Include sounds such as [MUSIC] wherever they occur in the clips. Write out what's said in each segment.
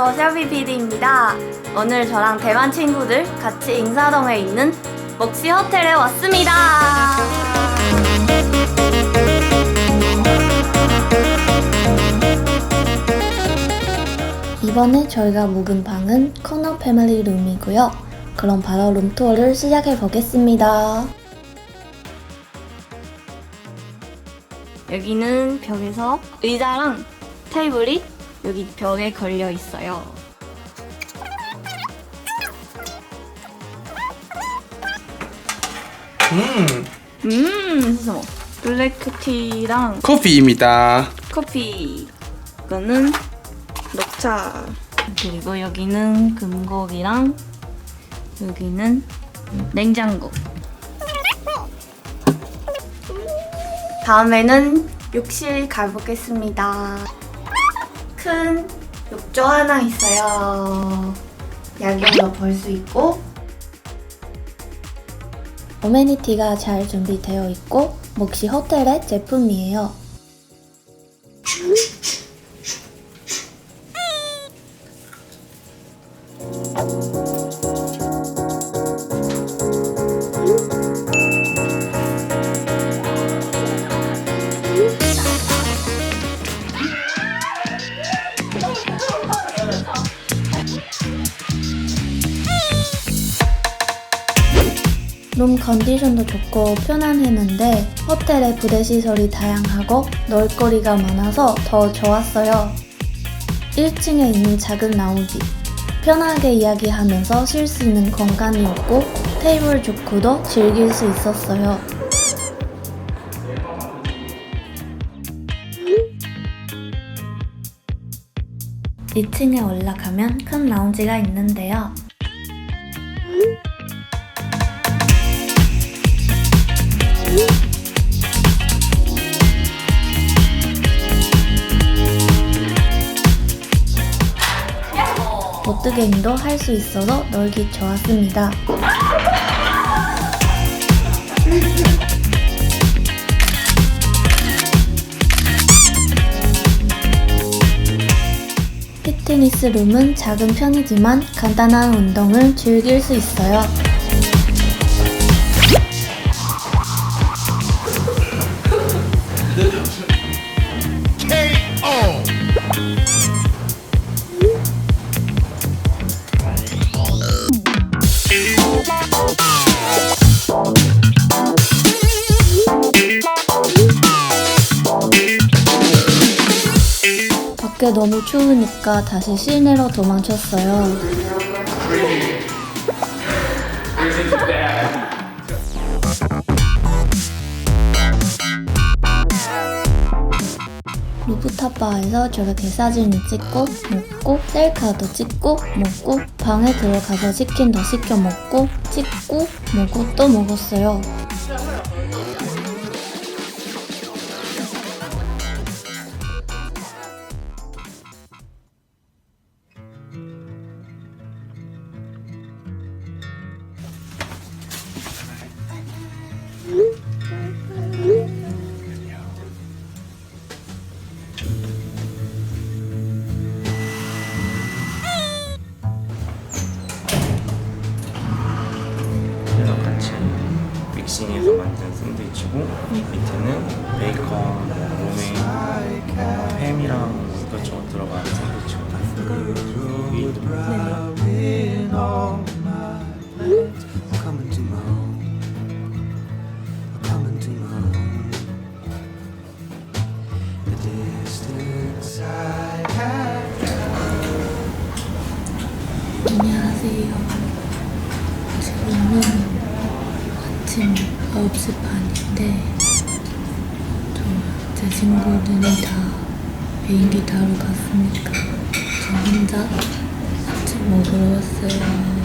저 셀비 PD입니다. 오늘 저랑 대만 친구들 같이 인사동에 있는 먹시 호텔에 왔습니다. 이번에 저희가 묵은 방은 코너 패밀리 룸이고요. 그럼 바로 룸 투어를 시작해 보겠습니다. 여기는 벽에서 의자랑 테이블이 여기 벽에 걸려 있어요. 음, 음, 그래서 블랙티랑 커피입니다. 커피. 이거는 녹차. 그리고 여기는 금고기랑 여기는 냉장고. 다음에는 욕실 가보겠습니다. 큰 욕조 하나 있어요. 야경도 볼 수 있고 어메니티가 잘 준비되어 있고 몫이 호텔의 제품이에요. 룸 컨디션도 좋고 편안했는데 호텔의 부대 시설이 다양하고 놀 거리가 많아서 더 좋았어요. 1층에 있는 작은 라운지. 편하게 이야기하면서 쉴 수 있는 공간이었고 테이블 좋고도 즐길 수 있었어요. 이층에 올라가면 큰 라운지가 있는데요. 보드게임도 할수 있어서 놀기 좋았습니다. 피트니스 룸은 작은 편이지만 간단한 운동을 즐길 수 있어요. 밖에 너무 추우니까 다시 실내로 도망쳤어요. 루프탑 바에서 저렇게 사진을 찍고 먹고 셀카도 찍고 먹고 방에 들어가서 치킨 더 시켜 먹고 찍고 먹고 또 먹었어요. 믹싱해서 만든 샌드위치고 밑에는 베이컨, 로메인, 어, 햄이랑 이것저것 들어간 샌드위치고. Coming 9시 반인데 저, 제 친구들이 다 비행기 타러 갔으니까 저 혼자 아침 먹으러 왔어요.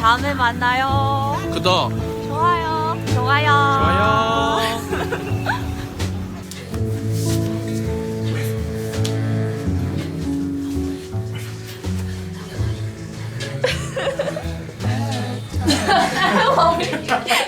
다음에 만나요. 구독. 좋아요. 좋아요. 좋아요. [LAUGHS]